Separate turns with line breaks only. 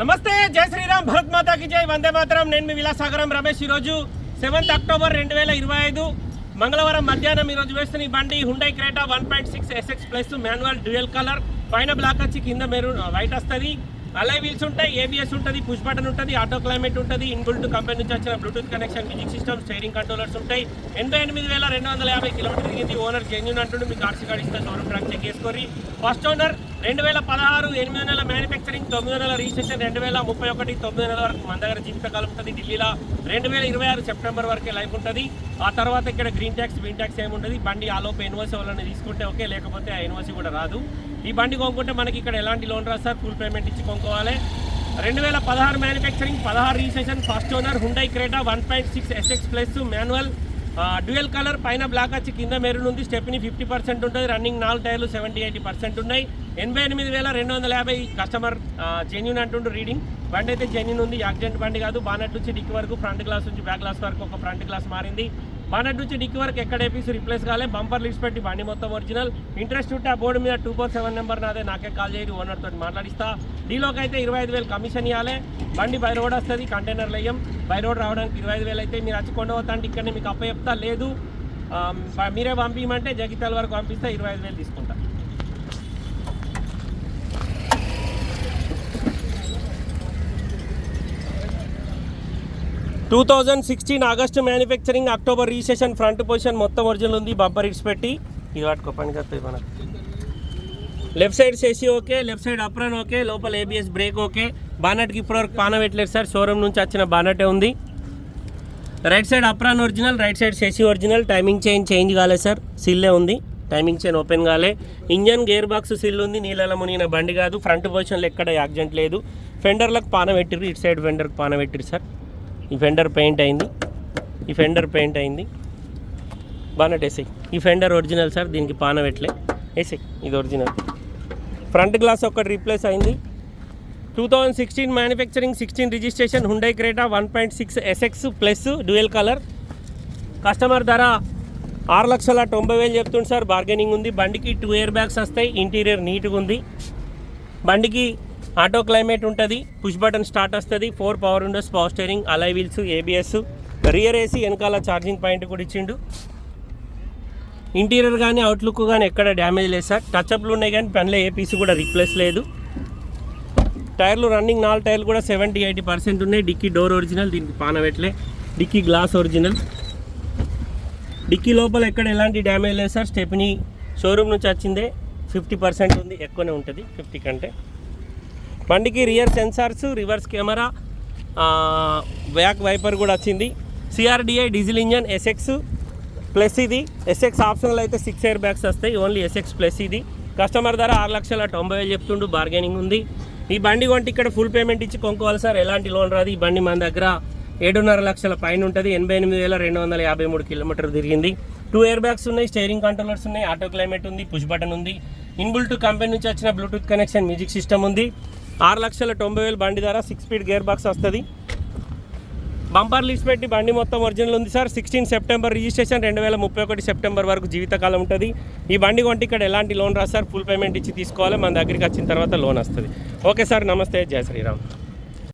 నమస్తే జై శ్రీరామ్ భరత్ మాతాకి జై. వందే మాతరం. నేను మీ విలాసాగరం రమేష్ ఈరోజు. సెవెంత్ అక్టోబర్ రెండు వేల ఇరవై ఐదు. మంగళవారం మధ్యాహ్నం ఈరోజు వేస్తున్న ఈ బండి Hyundai Creta one point six SX plus manual dual colour. పైన బ్లాక్ వచ్చి కింద మెరూన్ వైట్ వస్తుంది. అలై వీల్స్ ఉంటాయి ఏబిఎస్ ఉంటుంది పుష్ బటన్ ఉంటుంది ఆటో క్లైమేట్ ఉంటుంది ఇన్బుల్ట్ కంపెనీ నుంచి వచ్చిన Bluetooth connection music system steering controllers ఉంటాయి. ఎనభై ఎనిమిది వేల రెండు వందల యాభై కిలోమీటర్ తిరిగింది ఓనర్ జెన్యున్ అంటుండే మీకు ఆర్సీ కార్డు ఇస్తే షోరూమ్ ట్రాక్ చెక్ చేసుకోరి ఫస్ట్ ఓనర్ రెండు వేల పదహారు ఎనిమిది నెలల మ్యానుఫ్యాక్చరింగ్ తొమ్మిది నెలల రిజిస్ట్రేషన్ రెండు వేల ముప్పై ఒకటి తొమ్మిది నెలల వరకు మన దగ్గర జీవితకాలం ఉంటుంది. ఢిల్లీలో రెండు వేల ఇరవై ఆరు సెప్టెంబర్ వరకే లైఫ్ ఉంటుంది. ఆ తర్వాత ఇక్కడ గ్రీన్ ట్యాక్స్ గ్రీన్ ట్యాక్స్ ఏముంటుంది బండి ఆలోపు ఎన్వర్సీ వాళ్ళని తీసుకుంటే ఓకే లేకపోతే ఆ ఎన్ఓసి కూడా రాదు. ఈ బండి కొనుక్కుంటే మనకి ఇక్కడ ఎలాంటి లోన్ రాదు సార్? ఫుల్ పేమెంట్ ఇచ్చి కొనుక్కోవాలి. రెండు వేల పదహారు మ్యానుఫ్యాక్చరింగ్ పదహారు registration first owner Hyundai Creta one point six SX plus manual dual colour పైన బ్లాక్ వచ్చి కింద మెరూన్ ఉంది. స్టెప్ని ఫిఫ్టీ పర్సెంట్ ఉంటుంది. రన్నింగ్ నాలుగు టైర్లు సెవెంటీ ఎయిటీ పర్సెంట్ ఉన్నాయి. ఎనభై ఎనిమిది వేల రెండు వందల యాభై కస్టమర్ జెన్యున్ అంటుండు రీడింగ్. బండి అయితే జెన్యున్ ఉంది. యాక్సిడెంట్ బండి కాదు. బానట్ నుంచి డిక్కి వరకు ఫ్రంట్ గ్లాస్ నుంచి బ్యాక్ గ్లాస్ వరకు ఒక ఫ్రంట్ గ్లాస్ మారింది. బానట్ నుంచి డిక్కి వరకు ఎక్కడ ఏపీస్ రిప్లేస్ కాలే. బంపర్ లిస్ట్ పెట్టి బండి మొత్తం ఒరిజినల్ ఇంట్రెస్ట్ ఉంటే ఆ బోర్డు మీద టూ ఫోర్ సెవెన్ నెంబర్ నాదే. నాకే కాల్ చేయదు ఓనర్ తోటి మాట్లాడిస్తా. డీలోకి అయితే ఇరవై ఐదు వేలు కమిషన్ ఇవ్వాలి బండి బై రోడ్ వస్తుంది. కంటైనర్లు వేయం. బై రోడ్ రావడానికి ఇరవై ఐదు వేలు అయితే మీరు వచ్చి కొండవద్దా ఇక్కడ మీకు అప్ప చెప్తా. లేదు. మీరే పంపించమంటే జగిత్యాల వరకు పంపిస్తే. ఇరవై ఐదు వేలు తీసుకుంటా. Two thousand sixteen August manufacturing October registration front position మొత్తం ఒరిజినల్ ఉంది బంపర్ ఇట్స్ పెట్టి. ఇది వాటికో పని కత్తాయి మనకు లెఫ్ట్ సైడ్ చేసి okay left side apron okay లోపల ఏబిఎస్ బ్రేక్ ఓకే. బానట్కి ఇప్పటివరకు పాన పెట్టలేదు సార్ షోరూమ్ నుంచి వచ్చిన బానటే ఉంది. Right side apron original right side Shashi original. Timing chain change కాలేదు సార్ సిల్లే ఉంది. టైమింగ్ చైన్ ఓపెన్ కాలే. ఇంజన్ గేర్ బాక్స్ సిల్ ఉంది నీళ్ళలో మునిగిన బండి కాదు. ఫ్రంట్ పొజిషన్లో ఎక్కడ యాక్సిడెంట్ లేదు. ఫెండర్లకు పాన పెట్టిరు ఇటు సైడ్ ఫెండర్కి పాన పెట్టిర్రు సార్. ఈ ఫెండర్ పెయింట్ అయింది. ఈ ఫెండర్ పెయింట్ అయింది. బానట్ వేసాయి ఈ ఫెండర్ ఒరిజినల్ సార్ దీనికి పాన పెట్టలే వేసాయి ఇది ఒరిజినల్ ఫ్రంట్ గ్లాస్ ఒకటి రీప్లేస్ అయింది. Two thousand sixteen manufacturing sixteen registration Hyundai Creta one point six SX plus dual colour customer ధర ఆరు లక్షల తొంభై వేలు చెప్తుంది సార్. బార్గెనింగ్ ఉంది. బండికి టూ ఇయర్ బ్యాగ్స్ వస్తాయి ఇంటీరియర్ నీట్గా ఉంది. బండికి ఆటో క్లైమేట్ ఉంటుంది పుష్ బటన్ స్టార్ట్ వస్తుంది four power windows power steering alloy wheels ABS rear AC వెనకాల ఛార్జింగ్ పాయింట్ కూడా ఇచ్చిండు. ఇంటీరియర్ కానీ అవుట్లుక్ కానీ ఎక్కడ డ్యామేజ్ లేదు సార్. టచ్అప్లు ఉన్నాయి కానీ పనిలో ఏ పీస్ కూడా రీప్లేస్ లేదు. టైర్లు రన్నింగ్ నాలుగు టైర్లు కూడా సెవెంటీ ఎయిటీ పర్సెంట్ ఉన్నాయి. డిక్కీ డోర్ ఒరిజినల్ దీనికి పానవెట్లే డిక్కీ గ్లాస్ ఒరిజినల్ డిక్కీ లోపల ఎక్కడ ఎలాంటి డ్యామేజ్ లేదు సార్. స్టెప్ని షోరూమ్ నుంచి వచ్చిందే ఫిఫ్టీ పర్సెంట్ ఉంది. ఎక్కువనే ఉంటుంది ఫిఫ్టీ కంటే. బండికి rear sensors reverse camera back wiper కూడా వచ్చింది. CRDi diesel engine SX plus ఇది. ఎస్ఎక్స్ ఆప్షనల్ అయితే సిక్స్ ఇయర్ బ్యాగ్స్ వస్తాయి. ఓన్లీ ఎస్ఎక్స్ ప్లస్ ఇది. కస్టమర్ ధర ఆరు లక్షల తొంభై వేలు చెప్తుండు. బార్గెనింగ్ ఉంది. ఈ బండి కొంటే ఇక్కడ ఫుల్ పేమెంట్ ఇచ్చి కొనుక్కోవాలి సార్. ఎలాంటి లోన్ రాదు. ఈ బండి మన దగ్గర ఏడున్నర లక్షల పైన ఉంటుంది. ఎనభై ఎనిమిది వేల రెండు వందల యాభై మూడు కిలోమీటర్ తిరిగింది. టూ ఇయర్ బ్యాగ్స్ ఉన్నాయి. స్టేరింగ్ కంట్రోలర్స్ ఉన్నాయి. ఆటో క్లైమేట్ ఉంది. పుష్ బటన్ ఉంది. ఇన్బుల్ట్ కంపెనీ నుంచి వచ్చిన బ్లూటూత్ కనెక్షన్ మ్యూజిక్ సిస్టమ్ ఉంది. ఆరు లక్షల తొంభై వేలు బండి ధర సిక్స్ స్పీడ్ గేర్ బాక్స్ వస్తుంది. బంపర్ లిస్ట్ పెట్టి బండి మొత్తం ఒరిజినల్ ఉంది సార్. సిక్స్టీన్ సెప్టెంబర్ రిజిస్ట్రేషన్ రెండు వేల ముప్పై ఒకటి సెప్టెంబర్ వరకు జీవితకాలం ఉంటుంది. ఈ బండి కొంటే ఇక్కడ ఎలాంటి లోన్ రాదు సార్. ఫుల్ పేమెంట్ ఇచ్చి తీసుకోవాలి. మన దగ్గరికి వచ్చిన తర్వాత లోన్ వస్తుంది. Okay sir. నమస్తే. జయ శ్రీరామ్.